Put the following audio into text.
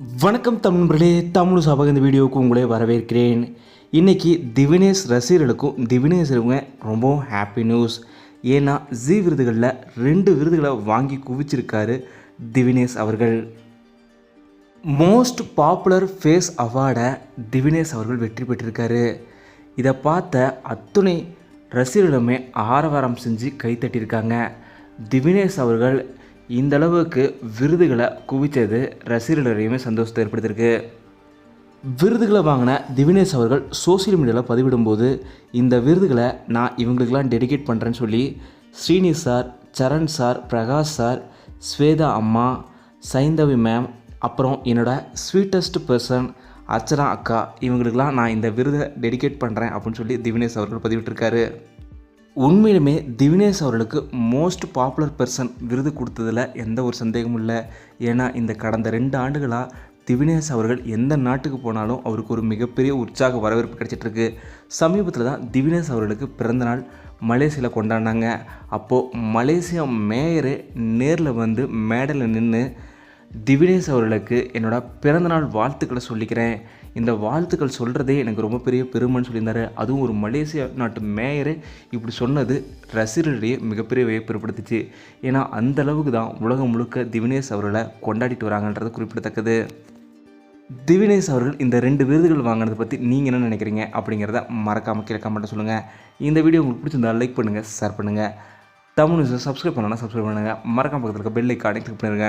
வணக்கம் தமிழ்களே தமிழ் சபக இந்த வீடியோவுக்கு உங்களே வரவேற்கிறேன். இன்றைக்கி திவினேஷ் ரசிகர்களுக்கும் திவினேஷ் இருவங்க ரொம்பவும் ஹாப்பி நியூஸ் ஏன்னா ஜி விருதுகளில் ரெண்டு விருதுகளை வாங்கி குவிச்சிருக்காரு திவினேஷ் அவர்கள். மோஸ்ட் பாப்புலர் ஃபேஸ் அவார்டை திவினேஷ் அவர்கள் வெற்றி பெற்றிருக்காரு. இதை பார்த்த அத்துணை ரசிகர்களுமே ஆரவாரம் செஞ்சு கைத்தட்டியிருக்காங்க திவினேஷ் அவர்கள் இந்த அளவுக்கு விருதுகளை குவித்தது ரசிகர்களையுமே சந்தோஷத்தை ஏற்படுத்தியிருக்கு. விருதுகளை வாங்கின திவினேஷ் அவர்கள் சோசியல் மீடியாவில் பதிவிடும்போது இந்த விருதுகளை நான் இவங்களுக்கெல்லாம் டெடிகேட் பண்ணுறேன்னு சொல்லி Srini sir Charan sir Prakash sir Shweta அம்மா சைந்தவி மேம் அப்புறம் என்னோடய ஸ்வீட்டஸ்ட் பர்சன் அர்ச்சனா அக்கா இவங்களுக்கெல்லாம் நான் இந்த விருதை டெடிகேட் பண்ணுறேன் அப்படின்னு சொல்லி திவினேஷ் அவர்கள் பதிவிட்டிருக்காரு. உண்மையிலுமே திவினேஷ் அவர்களுக்கு மோஸ்ட் பாப்புலர் பர்சன் விருது கொடுத்ததில் எந்த ஒரு சந்தேகமும் இல்லை. ஏன்னா இந்த கடந்த ரெண்டு ஆண்டுகளாக திவினேஷ் அவர்கள் எந்த நாட்டுக்கு போனாலும் அவருக்கு ஒரு மிகப்பெரிய உற்சாக வரவேற்பு கிடைச்சிட்ருக்கு. சமீபத்தில் தான் திவினேஷ் அவர்களுக்கு பிறந்தநாள் மலேசியாவில் கொண்டாடினாங்க. அப்போது மலேசியா மேயரு நேரில் வந்து மேடலில் நின்று திவினேஷ் அவர்களுக்கு என்னோடய பிறந்தநாள் வாழ்த்துக்களை சொல்லிக்கிறேன். இந்த வாழ்த்துக்கள் சொல்கிறதே எனக்கு ரொம்ப பெரிய பெருமைன்னு சொல்லியிருந்தாரு. அதுவும் ஒரு மலேசியா நாட்டு மேயரு இப்படி சொன்னது ரசிகர்களிடையே மிகப்பெரிய வியப்பு ஏன்னா அந்த அளவுக்கு தான் உலகம் முழுக்க திவினேஷ் அவர்களை கொண்டாடிட்டு வராங்கன்றது குறிப்பிடத்தக்கது. திவினேஷ் அவர்கள் இந்த ரெண்டு விருதுகள் வாங்கினதை பற்றி நீங்கள் என்ன நினைக்கிறீங்க அப்படிங்கிறத மறக்காமல் கீழே கமெண்ட்டை சொல்லுங்கள் இந்த வீடியோ உங்களுக்கு பிடிச்சிருந்தா லைக் பண்ணுங்கள் ஷேர் பண்ணுங்கள் தமிழ் நியூஸை சப்ஸ்கிரைப் பண்ணலாம் சப்ஸ்கிரைப் பண்ணுங்கள் மறக்காம பக்கத்தில் இருக்க பெல் ஐக்கானே கிளிக் பண்ணிடுங்க